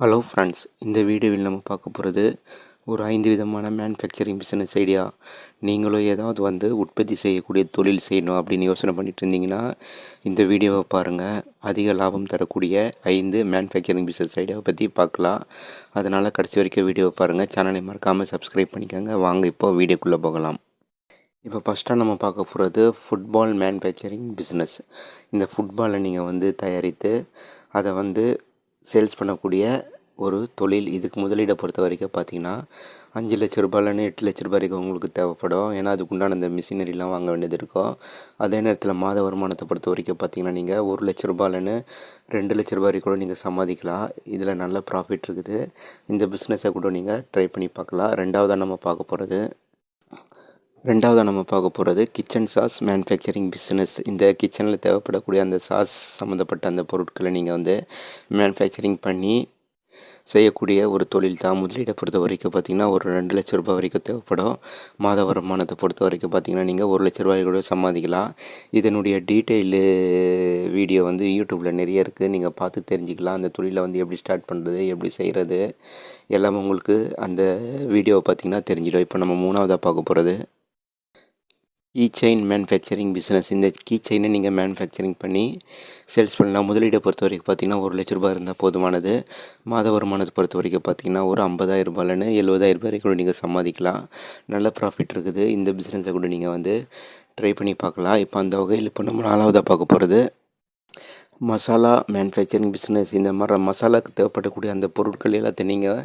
Hello friends இந்த வீடியோவில் நம்ம பார்க்க போகிறது ஒரு ஐந்து விதமான மேனுஃபேக்சரிங் பிஸ்னஸ் ஐடியா நீங்களும் ஏதாவது வந்து உற்பத்தி செய்யக்கூடிய தொழில் செய்யணும் அப்படின்னு யோசனை பண்ணிட்டு இருந்தீங்கன்னா இந்த வீடியோவை பாருங்கள் அதிக லாபம் தரக்கூடிய ஐந்து மேனுஃபேக்சரிங் பிஸ்னஸ் ஐடியாவை பற்றி பார்க்கலாம். அதனால் கடைசி வரைக்கும் வீடியோவை பாருங்கள் சேனலை மறக்காமல் சப்ஸ்கிரைப் பண்ணிக்கோங்க. வாங்க இப்போ வீடியோக்குள்ளே போகலாம். இப்போ ஃபஸ்ட்டாக நம்ம பார்க்க போகிறது ஃபுட்பால் மேனுஃபேக்சரிங் பிஸ்னஸ் இந்த ஃபுட்பாலை நீங்கள் வந்து தயாரித்து அதை வந்து சேல்ஸ் பண்ணக்கூடிய ஒரு தொழில் இதுக்கு முதலீடை பொறுத்த வரைக்கும் பார்த்தீங்கன்னா அஞ்சு லட்ச ரூபாயிலன்னு எட்டு லட்ச ரூபாய் வரைக்கும் உங்களுக்கு தேவைப்படும். ஏன்னா அதுக்குண்டான அந்த மிஷினரிலாம் வாங்க வேண்டியது இருக்கும். அதே நேரத்தில் மாத வருமானத்தை பொறுத்த வரைக்கும் பார்த்தீங்கன்னா நீங்கள் ஒரு லட்ச ரூபாயிலன்னு ரெண்டு லட்ச ரூபாய் கூட நீங்கள் சம்பாதிக்கலாம். இதில் நல்ல ப்ராஃபிட் இருக்குது. இந்த பிஸ்னஸை கூட நீங்கள் ட்ரை பண்ணி பார்க்கலாம். ரெண்டாவதாக நம்ம பார்க்க போகிறது ரெண்டாவதாக நம்ம பார்க்க போகிறது கிச்சன் சாஸ் மேனுஃபேக்சரிங் பிஸ்னஸ் இந்த கிச்சனில் தேவைப்படக்கூடிய அந்த சாஸ் சம்மந்தப்பட்ட அந்த பொருட்களை நீங்கள் வந்து மேனுஃபேக்சரிங் பண்ணி செய்யக்கூடிய ஒரு தொழில் தான். முதலீடை பொறுத்த வரைக்கும் பார்த்திங்கன்னா ஒரு ரெண்டு லட்ச ரூபாய் வரைக்கும் தேவைப்படும். மாத வருமானத்தை பொறுத்த வரைக்கும் பார்த்திங்கன்னா நீங்கள் ஒரு லட்ச ரூபாய் கூட சம்பாதிக்கலாம். இதனுடைய டீட்டெயிலு வீடியோ வந்து யூடியூப்பில் நிறைய இருக்குது நீங்கள் பார்த்து தெரிஞ்சுக்கலாம். அந்த தொழிலை வந்து எப்படி ஸ்டார்ட் பண்ணுறது எப்படி செய்கிறது எல்லாமே உங்களுக்கு அந்த வீடியோவை பார்த்திங்கன்னா தெரிஞ்சிடும். இப்போ நம்ம மூணாவதாக பார்க்க போகிறது கீ செயின் மேனுஃபேக்சரிங் பிஸ்னஸ் இந்த கீ செயினை நீங்கள் மேனுஃபேக்சரிங் பண்ணி சேல்ஸ் பண்ணலாம். முதலீடை பொறுத்த வரைக்கும் பார்த்தீங்கன்னா ஒரு லட்ச ரூபாய் இருந்தால் போதுமானது. மாத வருமானத்தை பொறுத்த வரைக்கும் பார்த்தீங்கன்னா ஒரு ஐம்பதாயிரம் ரூபாயிலன்னு எழுபதாயிரம் ரூபாய் கூட நீங்கள் சம்பாதிக்கலாம். நல்ல ப்ராஃபிட் இருக்குது. இந்த பிஸ்னஸை கூட நீங்கள் வந்து ட்ரை பண்ணி பார்க்கலாம். இப்போ அந்த வகையில் இப்போ நம்ம நாலாவதாக பார்க்க போகிறது மசாலா மேனுஃபேக்சரிங் பிஸ்னஸ் இந்த மாதிரி மசாலாவுக்கு தேவைப்படக்கூடிய அந்த பொருட்கள் எல்லாத்தையும் நீங்கள்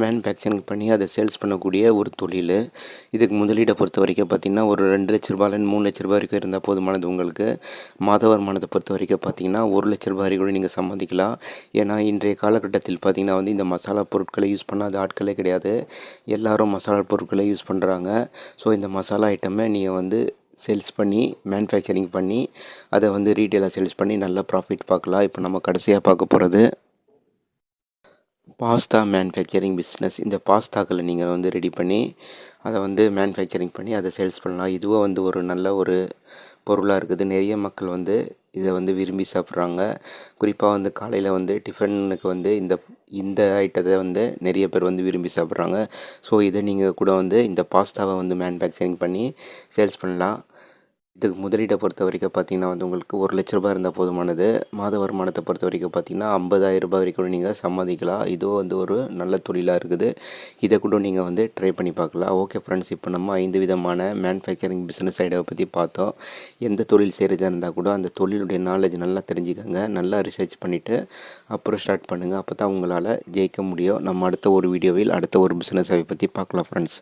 மேனுஃபேக்சரிங் பண்ணி அதை சேல்ஸ் பண்ணக்கூடிய ஒரு தொழில். இதுக்கு முதலீடை பொறுத்த வரைக்கும் பார்த்திங்கன்னா ஒரு ரெண்டு லட்ச ரூபாயிலேருந்து மூணு லட்ச ரூபாய் வரைக்கும் இருந்தால் போதுமானது உங்களுக்கு. மாத வருமானத்தை பொறுத்த வரைக்கும் பார்த்திங்கன்னா ஒரு லட்ச ரூபாய் வரைக்கும் கூட நீங்கள் சம்பாதிக்கலாம். ஏன்னா இன்றைய காலகட்டத்தில் பார்த்திங்கன்னா வந்து இந்த மசாலா பொருட்களை யூஸ் பண்ணாத ஆட்களே கிடையாது. எல்லோரும் மசாலா பொருட்களை யூஸ் பண்ணுறாங்க ஸோ இந்த மசாலா ஐட்டமை நீங்கள் வந்து சேல்ஸ் பண்ணி மேனுஃபேக்சரிங் பண்ணி அதை வந்து ரீட்டெயிலாக சேல்ஸ் பண்ணி நல்ல ப்ராஃபிட் பார்க்கலாம். இப்போ நம்ம கடைசியாக பார்க்க போகிறது பாஸ்தா மேனுஃபேக்சரிங் பிஸ்னஸ் இந்த பாஸ்தாக்களை நீங்கள் வந்து ரெடி பண்ணி அதை வந்து மேனுஃபேக்சரிங் பண்ணி அதை சேல்ஸ் பண்ணலாம். இதுவும் வந்து ஒரு நல்ல ஒரு பொருளாக இருக்குது. நிறைய மக்கள் வந்து இதை வந்து விரும்பி சாப்பிட்றாங்க. குறிப்பாக வந்து காலையில் வந்து டிஃபனுக்கு வந்து இந்த இந்த ஐட்டத்தை வந்து நிறைய பேர் வந்து விரும்பி சாப்பிட்றாங்க. ஸோ இதை நீங்கள் கூட வந்து இந்த பாஸ்தாவை வந்து மேனுஃபேக்சரிங் பண்ணி சேல்ஸ் பண்ணலாம். இதுக்கு முதலீட்டை பொறுத்த வரைக்கும் பார்த்திங்கன்னா வந்து உங்களுக்கு ஒரு லட்ச ரூபாய் இருந்தால் போதுமானது. மாத வருமானத்தை பொறுத்த வரைக்கும் பார்த்திங்கன்னா ஐம்பதாயிரம் ரூபாய் வரைக்கும் நீங்கள் சம்பாதிக்கலாம். இதுவும் வந்து ஒரு நல்ல தொழிலாக இருக்குது. இதை கூட நீங்கள் வந்து ட்ரை பண்ணி பார்க்கலாம். ஓகே ஃப்ரெண்ட்ஸ் இப்போ நம்ம ஐந்து விதமான மேனுஃபேக்சரிங் பிஸ்னஸ் ஐடியாவை பற்றி பார்த்தோம். எந்த தொழில் செய்கிறதா இருந்தால் கூட அந்த தொழிலுடைய நாலேஜ் நல்லா தெரிஞ்சுக்கோங்க. நல்லா ரிசர்ச் பண்ணிவிட்டு அப்புறம் ஸ்டார்ட் பண்ணுங்கள் அப்போ தான் உங்களால் ஜெயிக்க முடியும். நம்ம அடுத்த ஒரு வீடியோவில் அடுத்த ஒரு பிஸ்னஸை பற்றி பார்க்கலாம் ஃப்ரெண்ட்ஸ்